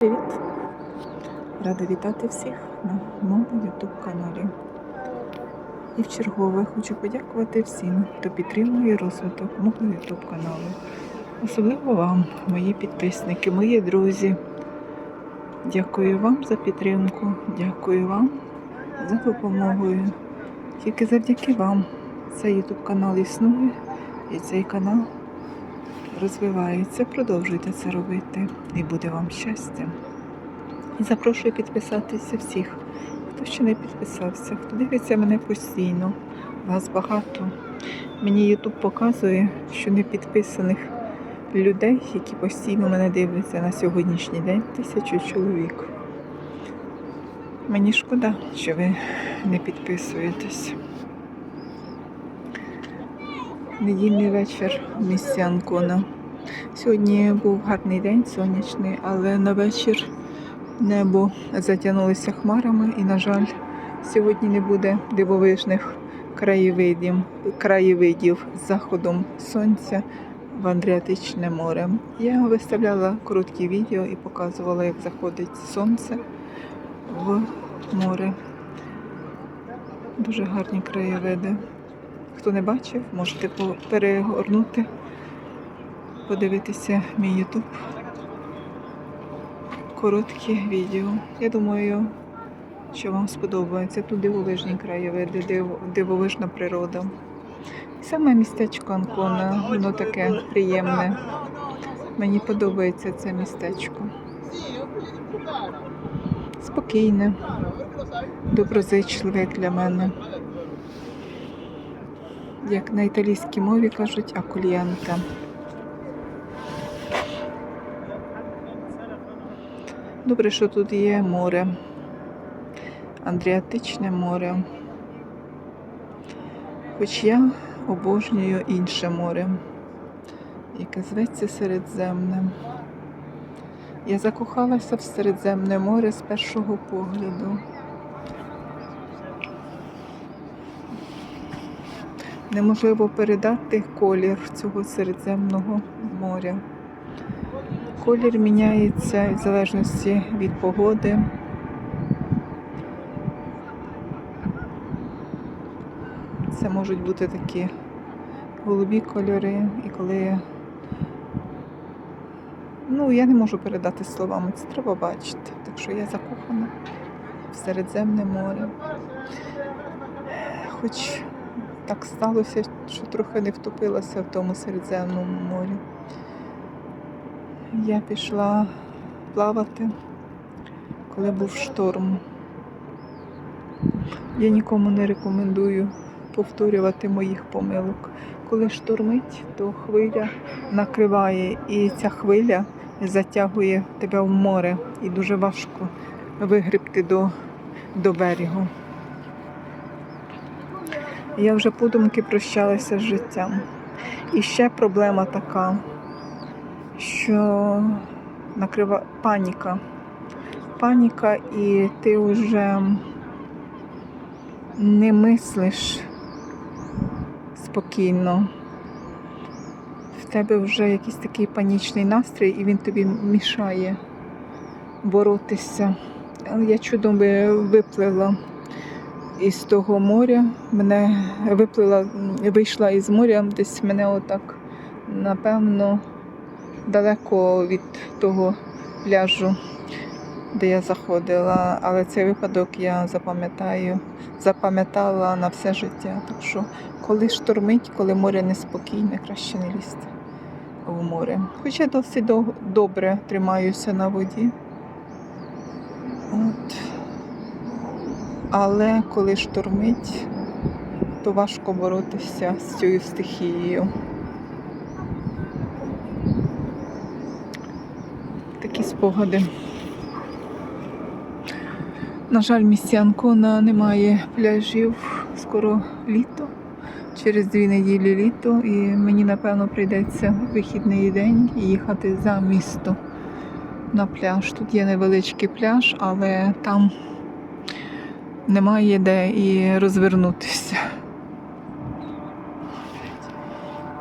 Привіт! Рада вітати всіх на моєму YouTube каналі. І в чергове хочу подякувати всім, хто підтримує розвиток мого YouTube каналу. Особливо вам, мої підписники, мої друзі. Дякую вам за підтримку, дякую вам за допомогою. Тільки завдяки вам цей YouTube канал існує і цей канал розвивається. Продовжуйте це робити і буде вам щастя. І запрошую підписатися всіх, хто ще не підписався, хто дивиться мене постійно. Вас багато. Мені YouTube показує, що не підписаних людей, які постійно мене дивляться на сьогоднішній день, тисячу чоловік. Мені шкода, що ви не підписуєтесь. Недільний вечір в місті Анкона. Сьогодні був гарний день, сонячний, але на вечір небо затягнулося хмарами і, на жаль, сьогодні не буде дивовижних краєвидів, краєвидів з заходом сонця в Адріатичне море. Я виставляла короткі відео і показувала, як заходить сонце в море. Дуже гарні краєвиди. Хто не бачив, можете перегорнути, подивитися мій YouTube. Короткі відео. Я думаю, що вам сподобається. Тут дивовижні краєвиди, див- дивовижна природа. Саме містечко Анкона, воно таке приємне. Мені подобається це містечко. Спокійне, доброзичливе для мене. Як на італійській мові кажуть, акульянта. Добре, що тут є море. Адріатичне море. Хоч я обожнюю інше море, яке зветься Середземне. Я закохалася в Середземне море з першого погляду. Неможливо передати колір цього Середземного моря. Колір міняється в залежності від погоди. Це можуть бути такі голубі кольори, і коли ну я не можу передати словами, це треба бачити. Так що я закохана в Середземне море. Хоч так сталося, що трохи не втопилася в тому Середземному морі. Я пішла плавати, коли був шторм. Я нікому не рекомендую повторювати моїх помилок. Коли штормить, то хвиля накриває, і ця хвиля затягує тебе в море, і дуже важко вигребти до, до берегу. Я вже подумки прощалася з життям. І ще проблема така, що накрива паніка. Паніка, і ти вже не мислиш спокійно. В тебе вже якийсь такий панічний настрій, і він тобі мішає боротися. Я чудом виплила із того моря. Мене виплила, вийшла із моря, десь мене отак, напевно, далеко від того пляжу, де я заходила. Але цей випадок я запам'ятаю, запам'ятала на все життя. Так що, коли штормить, коли море неспокійне, краще не лізти в море. Хоча досить добре тримаюся на воді. От. Але коли штормить, то важко боротися з цією стихією. Такі спогади. На жаль, місті Анкона немає пляжів. Скоро літо. Через дві неділі літо, і мені напевно прийдеться вихідний день їхати за місто на пляж. Тут є невеличкий пляж, але там немає де і розвернутися.